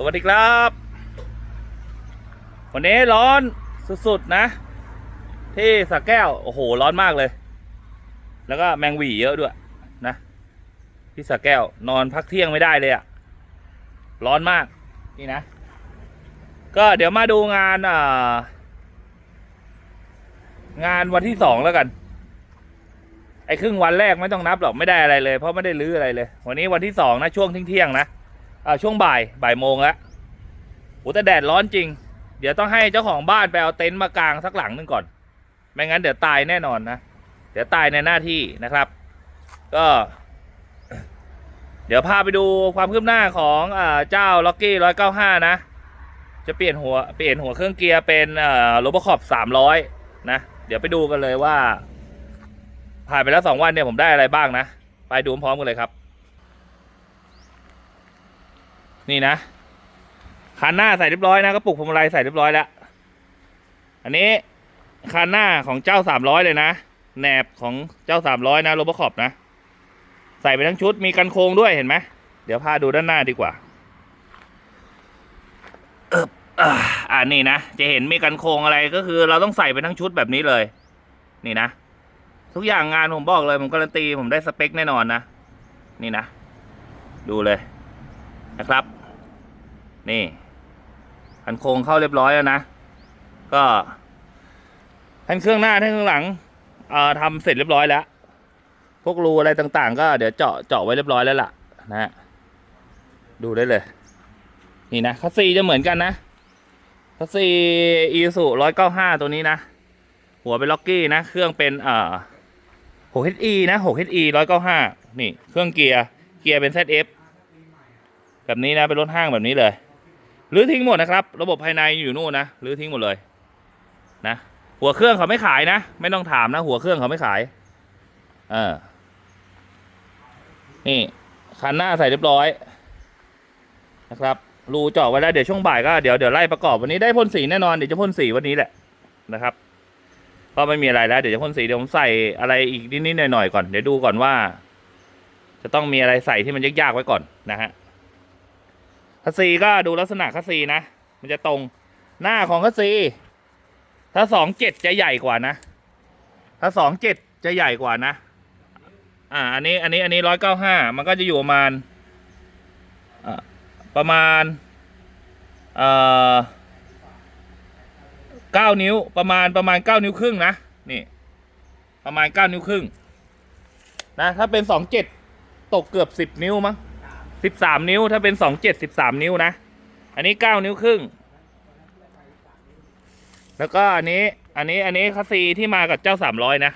สวัสดีครับ วันนี้ร้อนสุดๆนะ ที่สระแก้ว โอ้โห ร้อนมากเลย แล้วก็แมงหวีเยอะด้วยนะ ที่สระแก้วนอนพักเที่ยงไม่ได้เลยอะร้อนมากนี่นะ ก็เดี๋ยวมาดูงานอ่างานวันที่สองแล้วกัน ไอ้ครึ่งวันแรกไม่ต้องนับหรอกไม่ได้อะไรเลย เพราะไม่ได้รื้ออะไรเลย วันนี้วันที่สองนะช่วงเที่ยงๆนะ ช่วงบ่ายบ่ายโมงแล้วโอ้แต่แดดร้อนจริง เดี๋ยวต้องให้เจ้าของบ้านไปเอาเต็นท์มากางสักหลังหนึงก่อน ไม่งั้นเดี๋ยวตายแน่นอนนะ เดี๋ยวตายในหน้าที่นะครับ ก็ เดี๋ยวพาไปดูความคืบหน้าของอเจ้าล็อกกี้ร้อยเก้าห้านะ จะเปลี่ยนหัวเปลี่ยนหัวเครื่องเกียร์เป็นโรบอคอปสามร้อยนะ เดี๋ยวไปดูกันเลยว่า ผ่านไปแล้วสองวันเนี่ยผมได้อะไรบ้างนะ ไปดูพร้อมกันเลยครับ นี่นะคันหน้าใส่เรียบร้อยนะกระปุกพวงมาลัยใส่เรียบร้อยแล้วอันนี้คันหน้าของเจ้าสามร้อยเลยนะแหนบของเจ้าสามร้อยนะโรบอคอปนะ ใส่ไปทั้งชุดมีกันโครงด้วยเห็นไหมเดี๋ยวพาดูด้านหน้าดีกว่าอ่าอ่านี่นะจะเห็นมีกันโครงอะไรก็คือ เราต้องใส่ไปทั้งชุดแบบนี้เลย นี่นะ ทุกอย่างงานผมบอกเลยผมการันตีผมได้สเปคแน่นอนนะ นี่นะ ดูเลยนะครับ นี่กันโครงเข้าเรียบร้อยแล้วนะ ก็ทั้งเครื่องหน้าทั้งเครื่องหลังเอ่อทำเสร็จเรียบร้อยแล้ว พวกรูอะไรต่างๆ ก็เดี๋ยวเจาะเจาะไว้เรียบร้อยแล้วล่ะ นะฮะดูได้เลย นี่นะคัสซีจะเหมือนกันนะคัสซีอีสุร้อยเก้าห้าตัวนี้นะ หัวเป็นล็อกกี้นะ เครื่องเป็นเอ่อ 6HE นะ 6HE 195นี่ เครื่องเกียร์ เกียร์เป็น ZF แบบนี้นะ เป็นรถห้างแบบนี้เลย หรือทิ้งหมดนะครับ ระบบภายในอยู่นู่นนะหรือทิ้งหมดเลยนะหัวเครื่องเขาไม่ขายนะ ไม่ต้องถามนะหัวเครื่องเขาไม่ขายเออนี่คันหน้าใส่เรียบร้อยนะครับรูเจาะไว้แล้วเดี๋ยวช่วงบ่ายก็เดี๋ยวเดี๋ยวไล่ประกอบวันนี้ได้พ่นสีแน่นอนเดี๋ยวจะพ่นสีวันนี้แหละนะครับก็ไม่มีอะไรแล้วเดี๋ยวจะพ่นสีเดี๋ยวผมใส่อะไรอีกนิดๆหน่อยๆก่อนเดี๋ยวดูก่อนว่า จะต้องมีอะไรใส่ที่มันยากๆไว้ก่อนนะฮะ คัสซีก็ดูลักษณะคัสซีนะ มันจะตรงหน้าของคัสซี ถ้าสองเจ็ดจะใหญ่กว่านะ ถ้าสองเจ็ดจะใหญ่กว่านะ อ่า อันนี้ อันนี้ อันนี้ร้อยเก้าห้า มันก็จะอยู่ประมาณประมาณเอ่อเก้านิ้ว ประมาณประมาณเก้านิ้วครึ่งนะ นี่ ประมาณเก้านิ้วครึ่ง นะ ถ้าเป็นสองเจ็ดตกเกือบสิบนิ้วมั้ง สิบสามนิ้วถ้าเป็นสองเจ็ดสิบสามนิ้วนะ อันนี้เก้านิ้วครึ่ง แล้วก็อันนี้ อันนี้อันนี้คัสซีที่มากับเจ้าสามร้อยนะ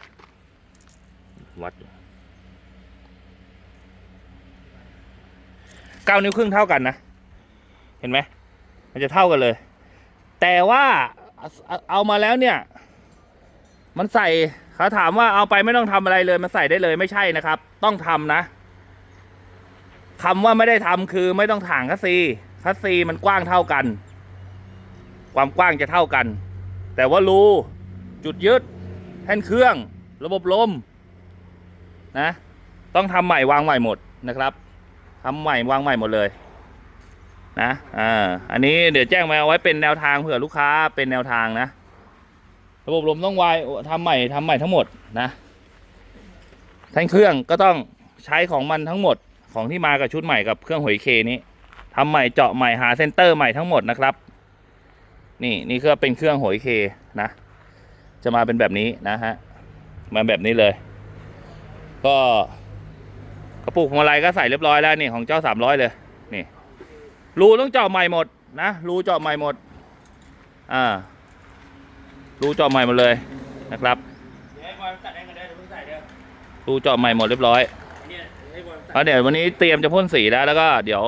วัดเก้านิ้วครึ่งเท่ากันนะ เห็นไหม มันจะเท่ากันเลย แต่ว่าเอาเอามาแล้วเนี่ย มันใส่เขาถามว่าเอาไปไม่ต้องทำอะไรเลย มันใส่ได้เลยไม่ใช่นะครับ ต้องทำนะ คำว่าไม่ได้ทำคือไม่ต้องถ่างคัสซีคัสซีมันกว้างเท่ากัน ความกว้างจะเท่ากัน แต่ว่ารูจุดยึดแท่นเครื่อง ระบบลมนะ ต้องทำใหม่วางใหม่หมดนะครับทำใหม่วางใหม่หมดเลยนะอ่าอันนี้เดี๋ยวแจ้งมาเอาไว้เป็นแนวทางเผื่อลูกค้าเป็นแนวทางนะ ระบบลมต้องวายทำใหม่ทำใหม่ทั้งหมดนะแท่งเครื่องก็ต้องใช้ของมันทั้งหมด ของที่มากับชุดใหม่กับเครื่องหวยเคนี้ทำใหม่เจาะใหม่หาเซนเตอร์ใหม่ทั้งหมดนะครับ นี่นี่คือเป็นเครื่องหวยเคนะ จะมาเป็นแบบนี้นะฮะมาแบบนี้เลย ก็กระปุกพวงมาลัยก็ใส่เรียบร้อยแล้วนี่ของเจ้าสามร้อยเลยนี่รูต้องเจาะใหม่หมดนะรูเจาะใหม่หมดอ่ารูเจาะใหม่หมดเลยนะครับรูเจาะใหม่หมดเรียบร้อย แล้วเดี๋ยววันนี้เตรียมจะพ่นสีแล้วแล้วก็เดี๋ยว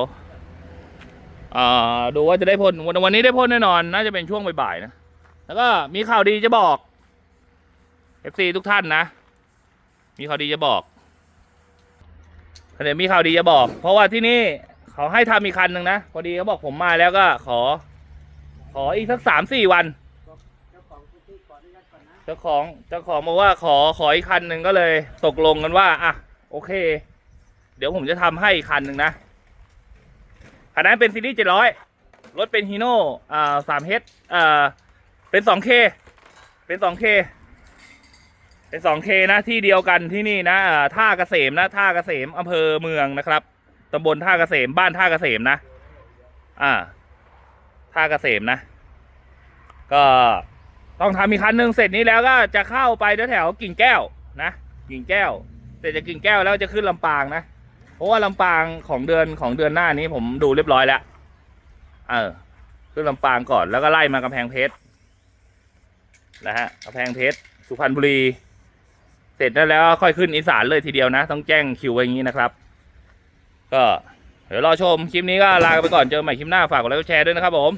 ดูว่าจะได้พ่นวันวันนี้ได้พ่นแน่นอน น่าจะเป็นช่วงบ่ายๆนะแล้วก็มีข่าวดีจะบอก FC ทุกท่านนะ มีข่าวดีจะบอกเดี๋ยวมีข่าวดีจะบอก เพราะว่าที่นี่เขาให้ทำอีกคันหนึ่งนะพอดีเขาบอกผมมาแล้วก็ขอ ขออีกสักสามสี่วันจ้าของพื้นที่ขออนุญาตก่อนนะเจ้าของเจ้าของบอกว่าขอขออีกคันหนึ่งก็เลย ตกลงกันว่าอะโอเค เดี๋ยวผมจะทำให้อีกคันหนึ่งนะคันนั้นเป็นซีรีส์เจ็ดร้อยรถเป็นฮีโน่อ่าสามเฮดอ่าเป็นสองเคเป็นสองเคเป็นสองเคนะที่เดียวกันที่นี่นะอ่าท่าเกษมนะท่าเกษมอำเภอเมืองนะครับตำบลท่าเกษมบ้านท่าเกษมนะ อ่า ท่าเกษมนะ ก็ต้องทำอีกคันหนึ่งเสร็จนี้แล้วก็จะเข้าไปแถวๆกิ่งแก้วนะกิ่งแก้ว เสร็จจากกิ่งแก้วแล้วจะขึ้นลำปางนะ เพราะว่าลำปางของเดือนของเดือนหน้านี้ผมดูเรียบร้อยแล้ว เออขึ้นลำปางก่อนแล้วก็ไล่มากำแพงเพชรนะฮะกำแพงเพชรสุพรรณบุรี เสร็จแล้วแล้วค่อยขึ้นอีสานเลยทีเดียวนะ ต้องแจ้งคิวไว้อย่างนี้นะครับ ก็เดี๋ยวรอชมคลิปนี้ก็ลาไปก่อนเจอกันใหม่คลิปหน้าฝากกดไลค์กดแชร์ด้วยนะครับผม